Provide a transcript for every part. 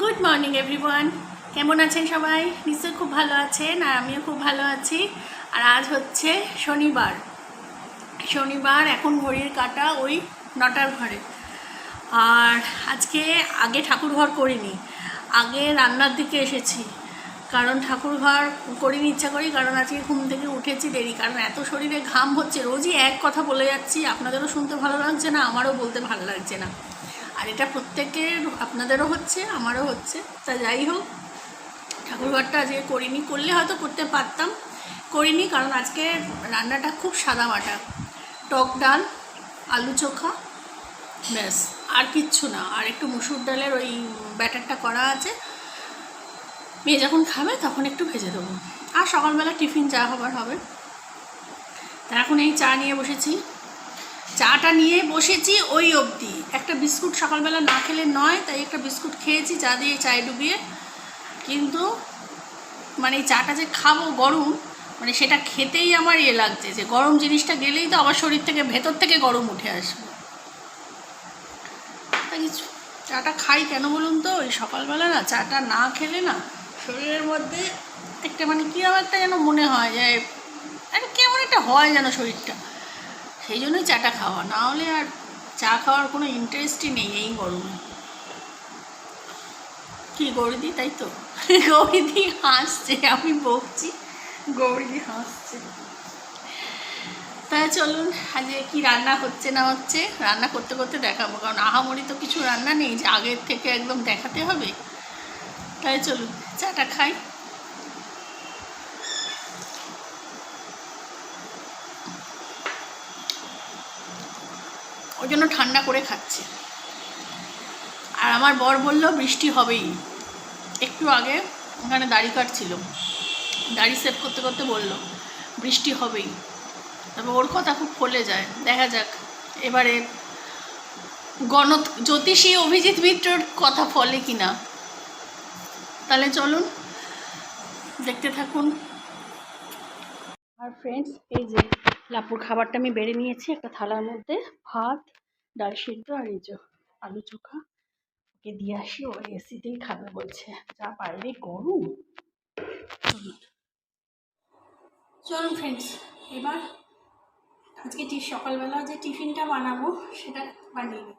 Good morning everyone কেমন আছেন সবাই? নিশ্চয়ই খুব ভালো আছেন আর আমিও খুব ভালো আছি। আর আজ হচ্ছে শনিবার। শনিবার, এখন ঘড়ির কাটা ওই নটার ঘরে। আর আজকে আগে ঠাকুর ঘর করিনি। আগে রান্নার দিকে এসেছি। কারণ ঠাকুর ঘর করিনি ইচ্ছা করি কারণ আজকে ঘুম থেকে উঠেছি দেরি। কারণ এত শরীরে ঘাম হচ্ছে, রোজই এক কথা বলে যাচ্ছি। আপনাদেরও শুনতে ভালো লাগছে না, আমারও বলতে ভালো লাগছে না। আর এটা প্রত্যেকের, আপনাদেরও হচ্ছে, আমারও হচ্ছে। তা যাই হোক, ঠাকুরঘরটা আজকে করিনি, করলে হয়তো করতে পারতাম। করিনি কারণ আজকে রান্নাটা খুব সাদা মাটা টক ডাল, আলু চোখা, ব্যাস, আর কিচ্ছু না। আর একটু মুসুর ডালের ওই ব্যাটারটা করা আছে। মেয়ে যখন খাবে তখন একটু ভেজে দেবো। আর সকালবেলা টিফিন চা হবার হবে। তা এখন এই চা নিয়ে বসেছি। চাটা নিয়ে বসেছি ওই অবধি। একটা বিস্কুট সকালবেলা না খেলে নয়, তাই একটা বিস্কুট খেয়েছি, চা দিয়ে চায়ে ডুবিয়ে। কিন্তু মানে চাটা যে খাব গরম মানে সেটা খেতেই আমার ইয়ে লাগছে যে গরম জিনিসটা গেলেই তো আমার শরীর থেকে ভেতর থেকে গরম উঠে আসবে। কিছু চাটা খাই কেন বলুন তো? ওই সকালবেলা না চাটা না খেলে না শরীরের মধ্যে একটা মানে কীরকম একটা যেন মনে হয় যে একটা কেমন একটা হয় যেন শরীরটা। সেই জন্যই চাটা খাওয়া। না হলে আর চা খাওয়ার কোনো ইন্টারেস্টই নেই এই গরমে। কি গৌরীদি, তাই তো? গৌরীদি হাসছে, আমি বকছি, গৌরীদি হাসছে। তাই চলুন, আজকে কি রান্না হচ্ছে না হচ্ছে, রান্না করতে করতে দেখাবো, কারণ আহামরি তো কিছু রান্না নেই যে আগের থেকে একদম দেখাতে হবে। তাই চলুন, চাটা খাই। ওই জন্য ঠান্ডা করে খাচ্ছে। আর আমার বর বলল, বৃষ্টি হবেই। একটু আগে ওখানে দাড়ি কাটছিল। দাড়ি সেভ করতে করতে বলল, বৃষ্টি হবেই। তবে ওর কথা খুব ফলে যায়। দেখা যাক, এবারে গণ জ্যোতিষী অভিজিৎ মিত্রর কথা ফলে কি না। তাহলে চলুন, দেখতে থাকুন। আর ফ্রেন্ডস এই যে লাপুর খাবারটা আমি বেড়ে নিয়েছি একটা থালার মধ্যে। ভাত, ডাল সিদ্ধ আর এই যে আলু চোখা। ওকে দিয়ে আসি, ও এসিতেই খাবে বলছে। যা বাইরে গরম। চলুন ফ্রেন্ডস এবার আজকে টি সকালবেলা যে টিফিনটা বানাবো সেটা বানিয়ে নিই।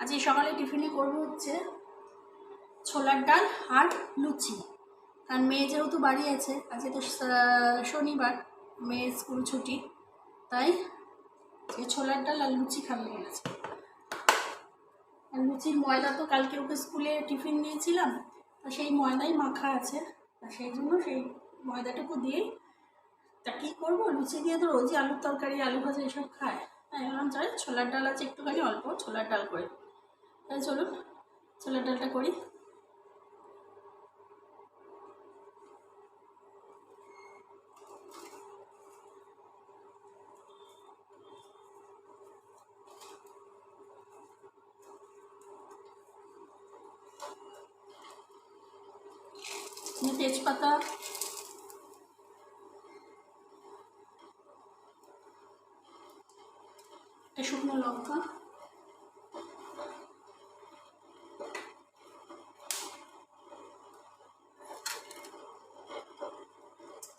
আজকে সকালে টিফিনে করব হচ্ছে ছোলার ডাল আর লুচি। কারণ মেয়ে যেহেতু বাড়ি আছে, আজকে তো শনিবার মেয়ের স্কুল ছুটি। তাই এই ছোলার ডাল আর লুচি খাবে বলেছে। আর লুচির ময়দা তো কালকে ওকে স্কুলে টিফিন দিয়েছিলাম, তা সেই ময়দাই মাখা আছে। সেই জন্য সেই ময়দাটুকু দিয়েই তা কী করব? লুচি দিয়ে তো রোজই আলুর তরকারি, আলু ভাজা এসব খায়। তাই বললাম চাই ছোলার ডাল আছে একটুখানি, অল্প ছোলার ডাল করে তাই চলুন, ছোলার ডালটা করি। তেজপাতা শুকনো লঙ্কা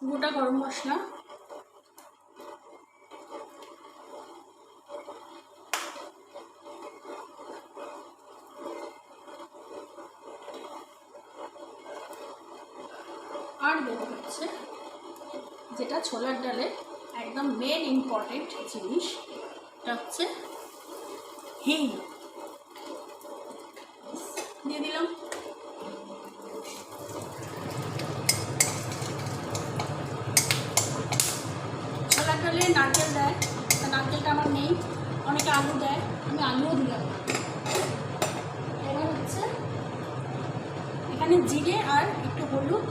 গোটা গরম মশলা আর দেবো হচ্ছে যেটা ছোলার ডালে একদম মেন ইম্পর্টেন্ট জিনিস, এটা হচ্ছে হিং। দিয়ে দিলাম। ছোলার ডালে নারকেল দেয় নারকেলটা আমার নেই, অনেকে আলু দেয়, আমি আলুও দিলাম। এবার হচ্ছে এখানে জিরে আর একটু হলুদ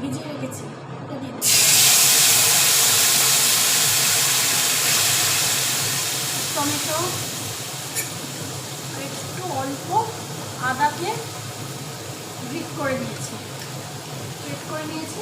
ভিজিয়ে রেখেছি ওটা দিয়ে দিচ্ছি টমেটো একটু অল্প আদাকে গ্রিট করে নিয়েছি। গ্রিট করে নিয়েছি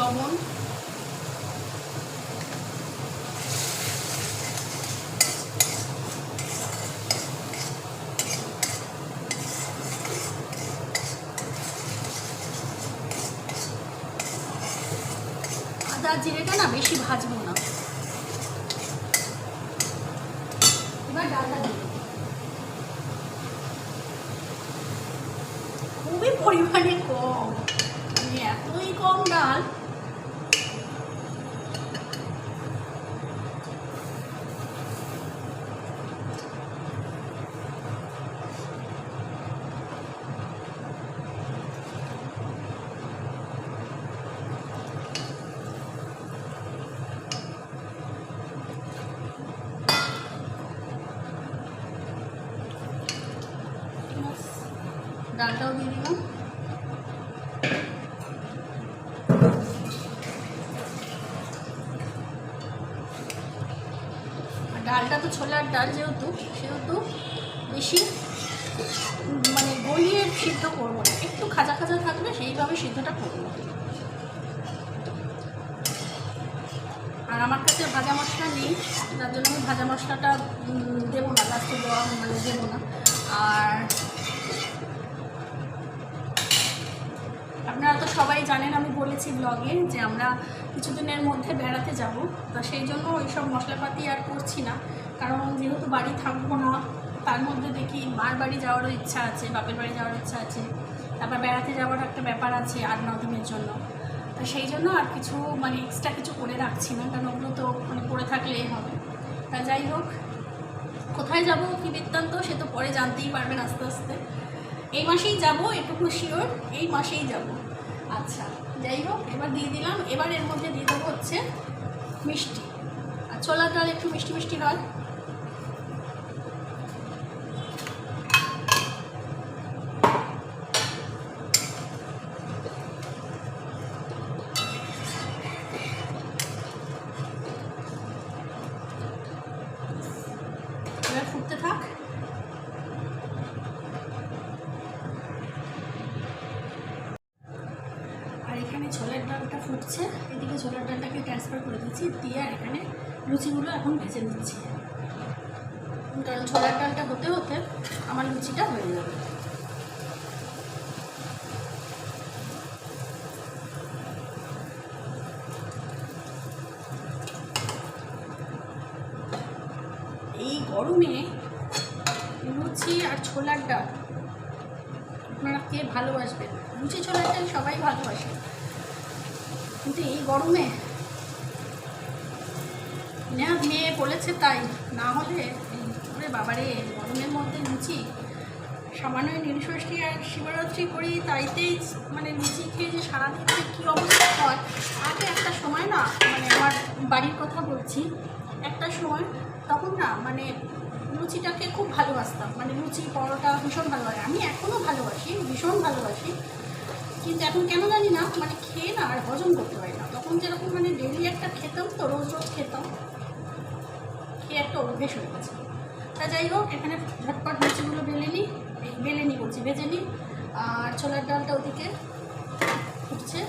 লবণ। আদা জিরেটা না বেশি ভাজবো না। এবার ডালটা খুবই পরিমাণে কম। মানে এতই কম ডাল ব্যাস, ডালটাও দিয়ে দিলাম। ডালটা তো ছোলার ডাল যেহেতু, সেহেতু বেশি মানে গলিয়ে সিদ্ধ করব না। একটু খাজা খাজা থাকবে সেইভাবে সিদ্ধটা করব। আর আমার কাছে ভাজা মশলা নেই যার জন্য আমি ভাজা মশলাটা দেবো না লাস্টে দেওয়া মানে দেবো না। আর আপনারা তো সবাই জানেন আমি বলেছি ব্লগে যে আমরা কিছুদিনের মধ্যে বেড়াতে যাব। তো সেই জন্য ওইসব মশলাপাতি আর করছি না। কারণ যেহেতু বাড়ি থাকব না, তার মধ্যে দেখি মার বাড়ি যাওয়ারও ইচ্ছা আছে, বাপের বাড়ি যাওয়ার ইচ্ছা আছে। তারপর বেড়াতে যাওয়ার একটা ব্যাপার আছে আট ন দিনের জন্য। তো সেই জন্য আর কিছু মানে এক্সট্রা কিছু করে রাখছি না, কারণ ওগুলো তো মানে করে থাকলেই হবে। তা যাই হোক, কোথায় যাব, কি বৃত্তান্ত, সে তো পরে জানতেই পারবেন আস্তে আস্তে। এই মাসেই যাব, এটুকু শিওর এই মাসেই যাব। আচ্ছা যাই হোক এবার দিয়ে দিলাম। এবার এর মধ্যে দিয়ে দেবো হচ্ছে মিষ্টি। আর ছোলার ডাল একটু মিষ্টি মিষ্টি হয় এবার ফুটতে থাক আর এখানে ছোলার ডালটা ফুটছে। এদিকে ছোলার ডালটাকে ট্রান্সফার করে দিচ্ছি দিয়ে আর এখানে লুচিগুলো এখন ভেজে নিচ্ছি। কারণ ছোলার ডালটা হতে হতে আমার লুচিটা হয়ে যাবে। এই গরমে লুচি আর ছোলার ডাল আপনারা কে ভালোবাসবেন? লুচি ছোলার ডাল সবাই ভালোবাসে। কিন্তু এই গরমে না মেয়ে বলেছে তাই। না হলে ওরে বাবারে, গরমের মধ্যে লুচি। সামান্য নীলষষ্ঠী আর শিবরাত্রি করি তাইতেই মানে লুচি খেয়ে যে সারাদিন যে কী অবস্থা হয়। আগে একটা সময় না মানে আমার বাড়ির কথা বলছি, একটা সময় তখন না মানে লুচিটাকে খুব ভালোবাসতাম। মানে লুচি, পরোটা ভীষণ ভালোবাসি আমি এখনও ভালোবাসি, ভীষণ ভালোবাসি। কিন্তু এখন কেন জানি না মানে খেয়ে না আর হজম করতে পারি না। তখন যেরকম মানে ডেলি একটা খেতাম তো, রোজ রোজ খেতাম। খেয়ে একটা অভ্যেস হয়ে গেছে। তা যাই হোক, এখানে ঝটপট মাছিগুলো বেলে নিই। বেলে নিই বলছি, ভেজে নিই। আর ছোলার ডালটা ওদিকে ফুটছে।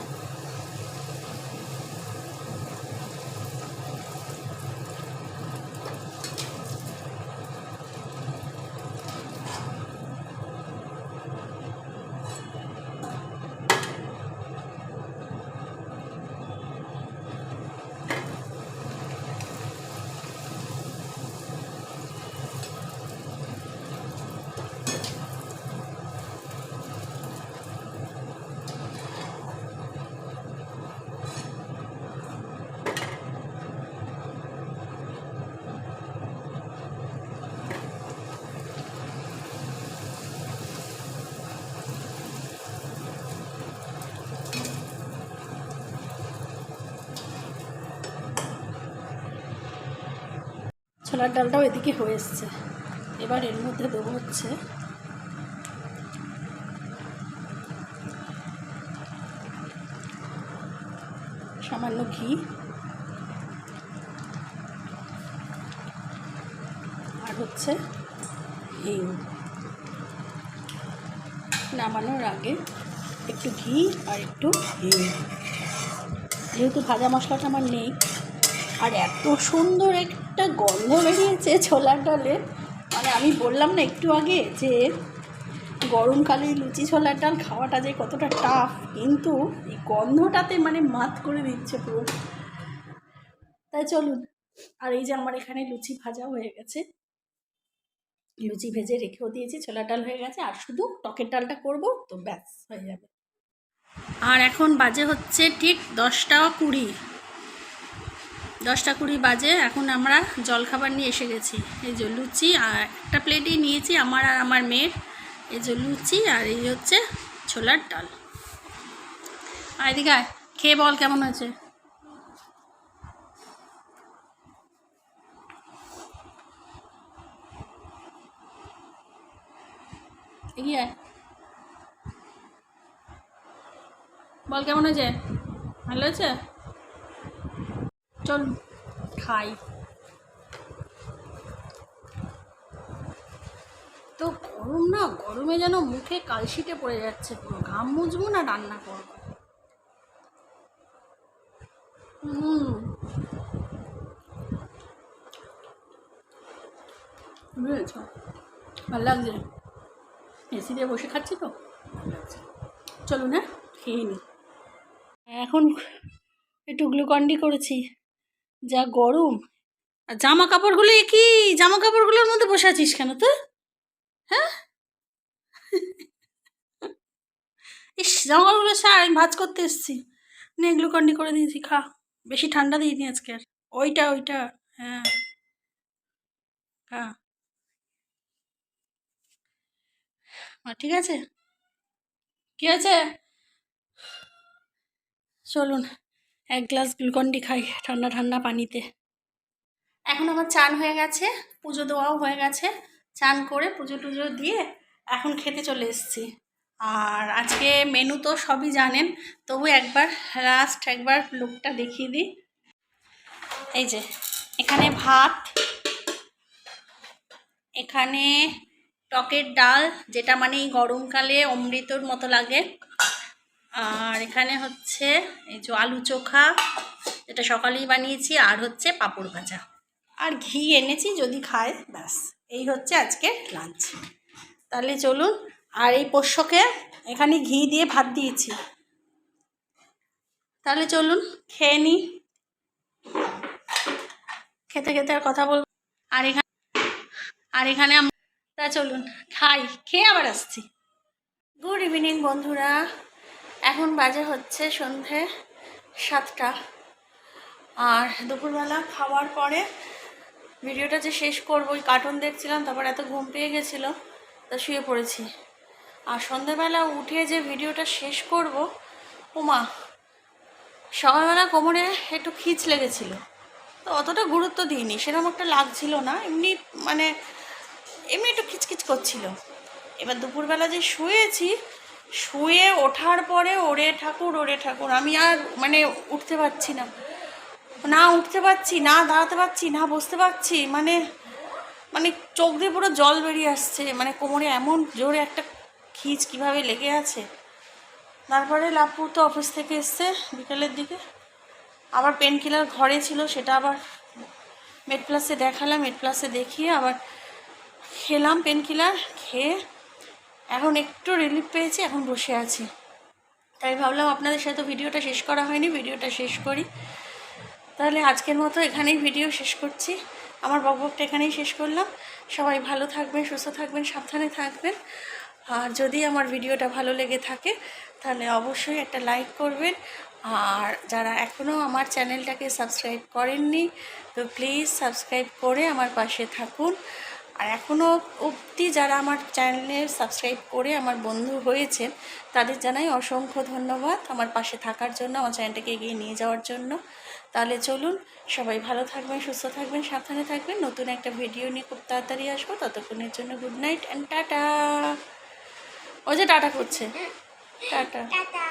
ছোলার ডালটাও এদিকে হয়ে এসছে। এবার এর মধ্যে দেবো হচ্ছে সামান্য ঘি। আর হচ্ছে হিং। নামানোর আগে একটু ঘি আর একটু হিং। যেহেতু ভাজা মশলাটা আমার নেই, আর এত সুন্দর একটা গন্ধ বেরিয়েছে ছোলার ডালে। মানে আমি বললাম না একটু আগে যে গরমকালে লুচি ছোলার ডাল খাওয়াটা যে কতটা টাফ কিন্তু এই গন্ধটাতে মানে মাত করে দিচ্ছে পুরো। তাই চলুন, আর এই যে আমার এখানে লুচি ভাজা হয়ে গেছে। লুচি ভেজে রেখেও দিয়েছি, ছোলার ডাল হয়ে গেছে, আর শুধু টকের ডালটা করব, তো ব্যাস, হয়ে যাবে। আর এখন বাজে হচ্ছে ঠিক দশটা কুড়ি। দশটা কুড়ি বাজে, এখন আমরা জলখাবার নিয়ে এসে গেছি। এই যে লুচি, আর একটা প্লেটই নিয়েছি আমার আর আমার মেয়ের। এই যে লুচি আর এই হচ্ছে ছোলার ডাল। আর এদিকে খেয়ে বল কেমন হয়েছে? বল কেমন হয়েছে? ভালো হয়েছে? চল খাই। তো গরম না, গরমে যেন মুখে কালশিটে পড়ে যাচ্ছে পুরো, ঘাম মুছবো না রান্না করব। বুঝেছ? ভালো লাগছে? এসি দিয়ে বসে খাচ্ছি তো? চলুন হ্যাঁ খেয়ে নি। এখন একটু গ্লুকন্ডি করেছি। যা গরম। আর জামা কাপড়গুলো কি? জামা কাপড়গুলোর মধ্যে বসে আছিস কেন তো হ্যাঁ? ইস জামা কাপড়গুলো সার আমি ভাজ করতে এসেছি। নে, গ্লুকন্ডি করে দিয়েছি, খা। বেশি ঠান্ডা দিয়ে দিইনি আজকে আর। ওইটা ওইটা হ্যাঁ। আর ঠিক আছে? কি আছে চলুন। এক গ্লাস গ্লুকন্ডি খাই ঠান্ডা ঠান্ডা পানিতে। এখন আমার চান হয়ে গেছে, পুজো দেওয়াও হয়ে গেছে। চান করে পুজো টুজো দিয়ে এখন খেতে চলে এসেছি। আর আজকে মেনু তো সবই জানেন, তবু একবার লাস্ট একবার লুকটা দেখিয়ে দিই। এই যে, এখানে ভাত, এখানে টকের ডাল, যেটা মানে এই গরমকালে অমৃতর মতো লাগে। আর এখানে হচ্ছে এই যে আলু চোখা, এটা সকালেই বানিয়েছি, আর হচ্ছে পাঁপড় ভাজা। আর ঘি এনেছি, যদি খায়, ব্যাস। এই হচ্ছে আজকে লাঞ্চ তাহলে চলুন, আর এই পোষ্যকে এখানে ঘি দিয়ে ভাত দিয়েছি। তাহলে চলুন, খেয়ে নিই খেতে খেতে আর কথা বলব আর এখানে আর এখানে আমরা চলুন, খাই, খেয়ে আবার আসছি। গুড ইভিনিং বন্ধুরা। এখন বাজে হচ্ছে সন্ধে সাতটা। আর দুপুরবেলা খাওয়ার পরে ভিডিওটা যে শেষ করব, ওই কার্টুন দেখছিলাম, তারপর এত ঘুম পেয়ে গেছিল, তা শুয়ে পড়েছি। আর সন্ধেবেলা উঠে যে ভিডিওটা শেষ করব, উমা, সকালবেলা কোমরে একটু খিচ লেগেছিলো। তো অতটা গুরুত্ব দিইনি সেরকম একটা লাগছিল না, এমনি মানে এমনি একটু খিচখিচ করছিল। এবার দুপুরবেলা যে শুয়েছি শুয়ে ওঠার পরে ওরে ঠাকুর ওরে ঠাকুর। আমি আর মানে উঠতে পারছি না। না উঠতে পারছি, না দাঁড়াতে পারছি, না বসতে পারছি। মানে মানে চোখ দিয়ে পুরো জল বেরিয়ে আসছে। মানে কোমরে এমন জোরে একটা খিচ কীভাবে লেগে আছে। তারপরে লাভপুর তো অফিস থেকে এসছে বিকেলের দিকে। আবার পেন কিলার ঘরে ছিল, সেটা আবার মেড প্লাসে দেখালাম মেড প্লাসে দেখিয়ে আবার খেলাম পেন কিলার খেয়ে এখন একটু রিলিফ পেয়েছি, এখন বসে আছি। তাই ভাবলাম আপনাদের সাথে ভিডিওটা শেষ করা হয়নি, ভিডিওটা শেষ করি। তাহলে আজকের মতো এখানেই ভিডিও শেষ করছি। আমার বকবকটা এখানেই শেষ করলাম। সবাই ভালো থাকবেন, সুস্থ থাকবেন, সাবধানে থাকবেন। আর যদি আমার ভিডিওটা ভালো লেগে থাকে, তাহলে অবশ্যই একটা লাইক করবেন। আর যারা এখনও আমার চ্যানেলটাকে সাবস্ক্রাইব করেননি, তো প্লিজ সাবস্ক্রাইব করে আমার পাশে থাকুন। আর এখনও অবধি যারা আমার চ্যানেলে সাবস্ক্রাইব করে আমার বন্ধু হয়েছেন তাদের জানাই অসংখ্য ধন্যবাদ আমার পাশে থাকার জন্য আমার চ্যানেলটাকে এগিয়ে নিয়ে যাওয়ার জন্য। তাহলে চলুন সবাই ভালো থাকবেন সুস্থ থাকবেন সাবধানে থাকবেন। নতুন একটা ভিডিও নিয়ে খুব তাড়াতাড়ি আসব। ততক্ষণের জন্য গুড নাইট অ্যান্ড টাটা। ও যে টাটা করছে। টাটা। টাটা।